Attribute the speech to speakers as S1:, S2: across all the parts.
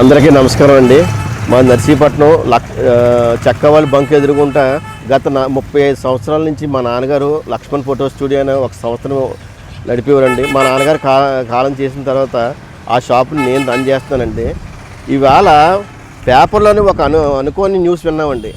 S1: అందరికీ నమస్కారం అండి. మా నర్సీపట్నం లక్ చక్కవాలి బంక్ ఎదురుగుంటా గత ముప్పై ఐదు సంవత్సరాల నుంచి మా నాన్నగారు లక్ష్మణ్ ఫోటో స్టూడియో అనే ఒక సంవత్సరం నడిపేవారండి. మా నాన్నగారు కా కాలం చేసిన తర్వాత ఆ షాప్ని నేను రన్ చేస్తానండి. ఇవాళ పేపర్లోని ఒక అను అనుకోని న్యూస్ విన్నామండి.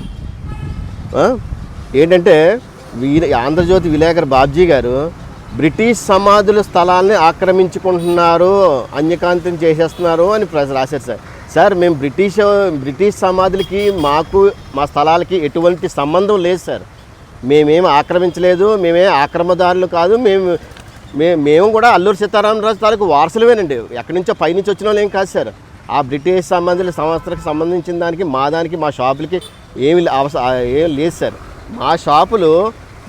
S1: ఏంటంటే వీ- ఆంధ్రజ్యోతి విలేకరు బాబ్జీ గారు బ్రిటిష్ సమాధుల స్థలాల్ని ఆక్రమించుకుంటున్నారు అన్యకాంతం చేసేస్తున్నారు అని రాశారు సార్. సార్ మేము బ్రిటిష్ బ్రిటిష్ సమాధులకి మాకు మా స్థలాలకి ఎటువంటి సంబంధం లేదు సార్. మేమేం ఆక్రమించలేదు మేమే ఆక్రమదారులు కాదు మేము మే మేము కూడా అల్లూరు సీతారామరాజు తాలూకు వారసులమేనండి. ఎక్కడి నుంచో పైనుంచి వచ్చిన వాళ్ళు ఏం కాదు సార్. ఆ బ్రిటిష్ సంబంధించిన సంస్థలకు సంబంధించిన దానికి మా దానికి మా షాపులకి ఏమి అవసరం ఏం లేదు సార్. మా షాపులు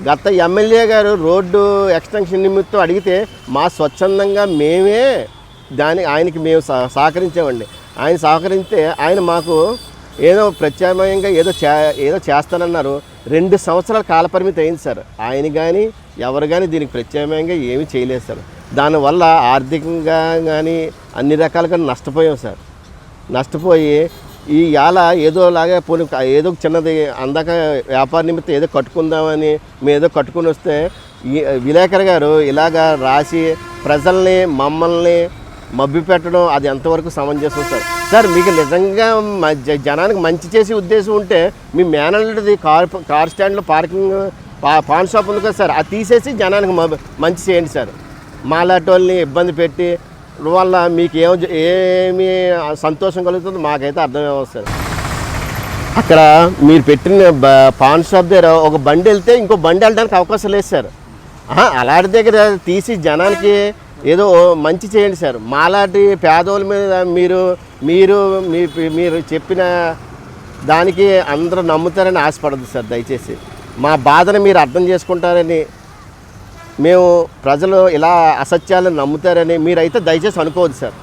S1: గత ఎమ్మెల్యే గారు రోడ్డు ఎక్స్టెన్షన్ నిమిత్తం అడిగితే మా స్వచ్ఛందంగా మేమే దాని ఆయనకి మేము సహ- సహకరించామండి ఆయన సహకరిస్తే ఆయన మాకు ఏదో ప్రత్యామ్నాయంగా ఏదో చే ఏదో చేస్తానన్నారు. రెండు సంవత్సరాల కాలపరిమితి అయింది సార్. ఆయన కానీ ఎవరు కానీ దీనికి ప్రత్యామ్నాయంగా ఏమీ చేయలేదు సార్. దానివల్ల ఆర్థికంగా కానీ అన్ని రకాలుగా నష్టపోయాం సార్. నష్టపోయి ఈ యాల ఏదోలాగా పోనీ ఏదో ఒక చిన్నది అందాక వ్యాపార నిమిత్తం ఏదో కట్టుకుందామని మేము ఏదో కట్టుకుని వస్తే ఈ గారు ఇలాగా రాసి ప్రజల్ని మమ్మల్ని మబ్బి పెట్టడం అది ఎంతవరకు సమంజసం సార్? సార్ మీకు నిజంగా మ- జ- జనానికి మంచి చేసే ఉద్దేశం ఉంటే మీ మేనల్ది కార్ కార్ స్టాండ్లో పార్కింగ్ పా- పాన్ షాప్ ఉంది కదా సార్ అది తీసేసి జనానికి మ- మంచి చేయండి సార్. మాలాంటి వాళ్ళని ఇబ్బంది పెట్టి వల్ల మీకు ఏం ఏమి సంతోషం కలుగుతుందో మాకైతే అర్థం అవ్వదు సార్ అక్కడ మీరు పెట్టిన బ- పాన్ షాప్ దగ్గర ఒక బండి వెళ్తే ఇంకో బండి వెళ్ళడానికి అవకాశం లేదు సార్. అలాంటి దగ్గర తీసి జనానికి ఏదో మంచి చేయండి సార్. మాలాంటి పేదోళ్ళ మీద మీరు మీరు మీ మీరు చెప్పిన దానికి అందరూ నమ్ముతారని ఆశపడదు సార్ దయచేసి. మా బాధను మీరు అర్థం చేసుకుంటారని మేము ప్రజలు ఇలా అసత్యాలను నమ్ముతారని మీరైతే దయచేసి అనుకోవద్దు సార్.